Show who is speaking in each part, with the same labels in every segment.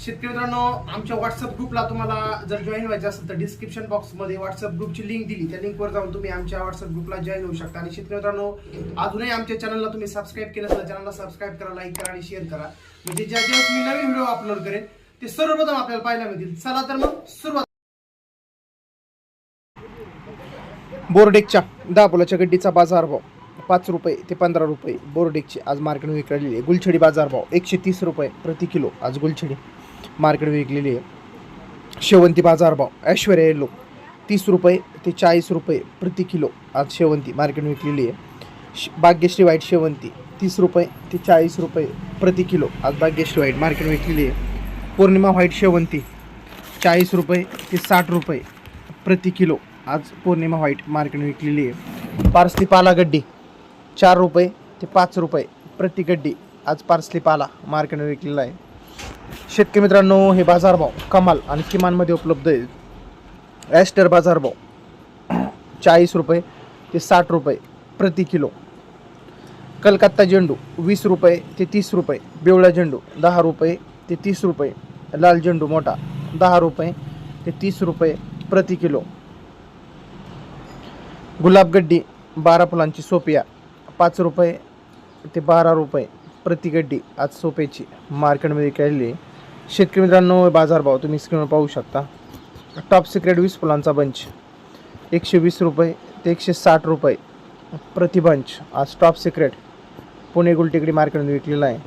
Speaker 1: शेतकरी मित्रांनो आमच्या व्हॉट्सअप ग्रुपला तुम्हाला जर जॉईन व्हायचं असेल तर डिस्क्रिप्शन बॉक्समध्ये व्हॉट्सअप ग्रुपची लिंक दिली. त्या लिंकवर जाऊन तुम्ही आमच्या व्हॉट्सअप ग्रुपला जॉईन होऊ शकता. आणि शेतकरी मित्रांनो अजूनही आमच्या चॅनलला तुम्ही सबस्क्राईब केलं असेल चॅनलला सबस्क्राईब करा लाईक करा आणि शेअर करा. म्हणजे ज्या ज्या मी नवीन व्हिडिओ अपलोड करेन ते सर्वप्रथम आपल्याला पाहायला मिळतील. चला तर मग सुरुवात. बोर्डेकच्या दहा पोलाच्या गड्डीचा बाजारभाव पाच रुपये ते पंधरा रुपये. बोर्डेकची आज मार्केटमध्ये विकलेले गुलछडी बाजारभाव एकशे तीस रुपये प्रति किलो. आज गुलछडी. मार्केट विकलेली आहे. शेवंती बाजारभाव ऐश्वर्या येलो तीस रुपये ते चाळीस रुपये प्रति किलो आज शेवंती मार्केट विकलेली आहे. श- भाग्यश्री वाईट शेवंती तीस रुपये ते चाळीस रुपये प्रति किलो आज भाग्यश्री व्हाईट मार्केट विकलेली आहे. पौर्णिमा व्हाईट शेवंती चाळीस रुपये ते साठ रुपये प्रति किलो आज पौर्णिमा व्हाईट मार्केट विकलेली आहे. पार्सली पाला गड्डी चार रुपये ते पाच रुपये प्रति गड्डी आज पार्सली पाला मार्केट विकलेला आहे. शेतकरी मित्रांनो हे बाजारभाव कमाल आणि किमानमध्ये उपलब्ध आहेत ॲस्टर बाजारभाव चाळीस रुपये ते साठ रुपये प्रति किलो. कलकत्ता झेंडू वीस रुपये ते तीस रुपये बेवळा झेंडू दहा रुपये ते तीस रुपये लाल झेंडू मोठा दहा रुपये ते तीस रुपये प्रति किलो. गुलाबगड्डी बारा फुलांची सोपिया पाच रुपये ते बारा रुपये प्रतिगड्डी आज सोप्याची मार्केटमध्ये केलेली आहे. शेतकरी मित्रांनो बाजारभाव तुम्ही स्क्रीनवर पाहू शकता. टॉप सिक्रेट वीस फुलांचा बंच एकशे वीस रुपये ते एकशे साठ रुपये प्रतिबंच आज टॉप सिक्रेट पुणे गुलटेकडी मार्केटमध्ये विकलेला आहे.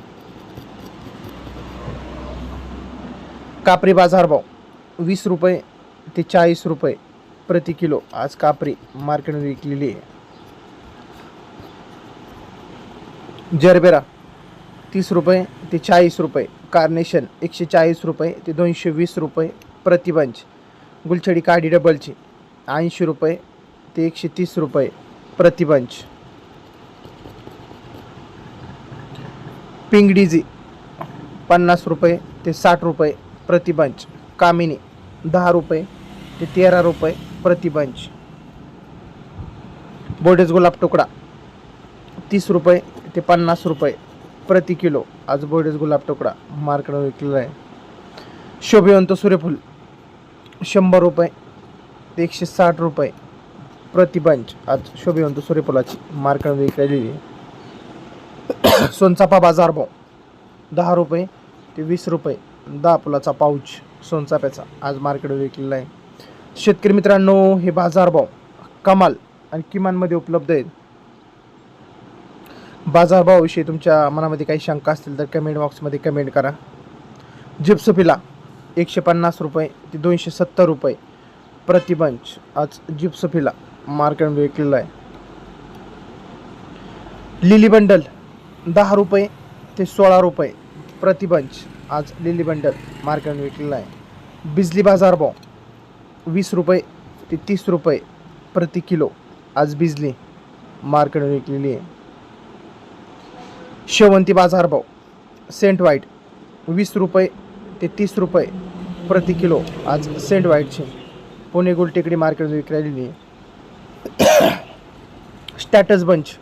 Speaker 1: कापरी बाजारभाव वीस रुपये ते चाळीस रुपये प्रति किलो आज कापरी मार्केटमध्ये विकलेली आहे. जरबेरा तीस रुपये ते चाळीस रुपये. कार्नेशन एकशे चाळीस रुपये ते दोनशे वीस रुपये प्रतिबंच. गुलछडी काडी डबलची ऐंशी रुपये ते एकशे तीस रुपये प्रतिबंच. बंच पन्नास रुपये ते साठ रुपये प्रतिबंच. कामिनी दहा रुपये ते तेरा रुपये प्रतिबंच. बोडेज गुलाब तुकडा तीस रुपये ते पन्नास रुपये प्रति किलो. आज बोडेज गुलाब तुकडा मार्केट विकलेला आहे. शोभिवंत सूर्यफूल. शंभर रुपये. ते एकशे साठ रुपये. प्रति बंच आज शोभिवंत सूर्यफुलाची मार्केट विकलेली आहे. सोनचापा बाजारभाव दहा रुपये ते वीस रुपये. दहा फुलाचा पाऊच सोनचाप्याचा. आज मार्केट विकलेला आहे. शेतकरी मित्रांनो हे बाजारभाव कमाल आणि किमानमध्ये उपलब्ध आहेत. बाजारभावाविषयी तुमच्या मनामध्ये काही शंका असतील तर कमेंट बॉक्समध्ये कमेंट करा. जिप्सफिला एकशे पन्नास रुपये ते दोनशे सत्तर रुपये प्रतिबंच. आज जिप्सफिला मार्केटमध्ये विकलेला आहे. लिली बंडल दहा रुपये ते सोळा रुपये प्रतिबंच. आज लिली बंडल मार्केटमध्ये विकलेला आहे. बिजली बाजारभाव वीस रुपये ते तीस रुपये प्रति किलो. आज बिजली मार्केटमध्ये विकलेली आहे. शेवंती बाजारभाव सेंट व्हाईट वीस रुपये ते तीस रुपये प्रति किलो. आज सेंट व्हाईटची पुणे गुलटेकडी मार्केट विकलेली आहे. स्टॅटस बंच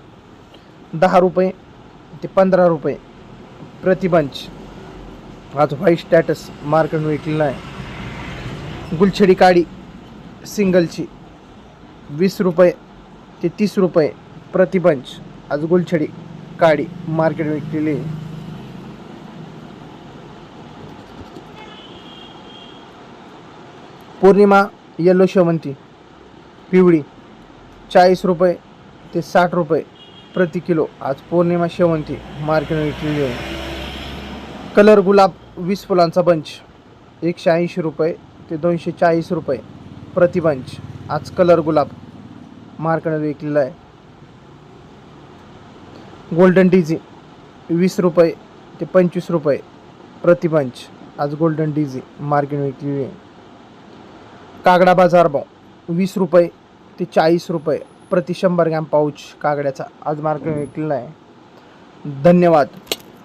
Speaker 1: दहा रुपये ते पंधरा रुपये प्रति बंच. आज व्हाईट स्टॅटस मार्केट विकलेला आहे. गुलछडी काडी सिंगलची वीस रुपये ते तीस रुपये प्रति बंच. आज गुलछडी काडी मार्केट विकलेली आहे. पौर्णिमा येलो शेवंती पिवळी चाळीस रुपये ते साठ रुपये प्रति किलो. आज पौर्णिमा शेवंती मार्केट विकलेली आहे. कलर गुलाब वीस फुलांचा बंच एकशे ऐंशी रुपये ते दोनशे चाळीस रुपये प्रति बंच. आज कलर गुलाब मार्केटमध्ये विकलेला आहे. गोल्डन डीजी वीस रुपये ते पंचवीस रुपये प्रतिपंच. आज गोल्डन डीजी मार्केट विकलेली आहे कागडा बाजारभाव वीस रुपये ते चाळीस रुपये प्रति शंभर ग्रॅम पाऊच कागड्याचा. आज मार्केट विकलेला आहे. धन्यवाद.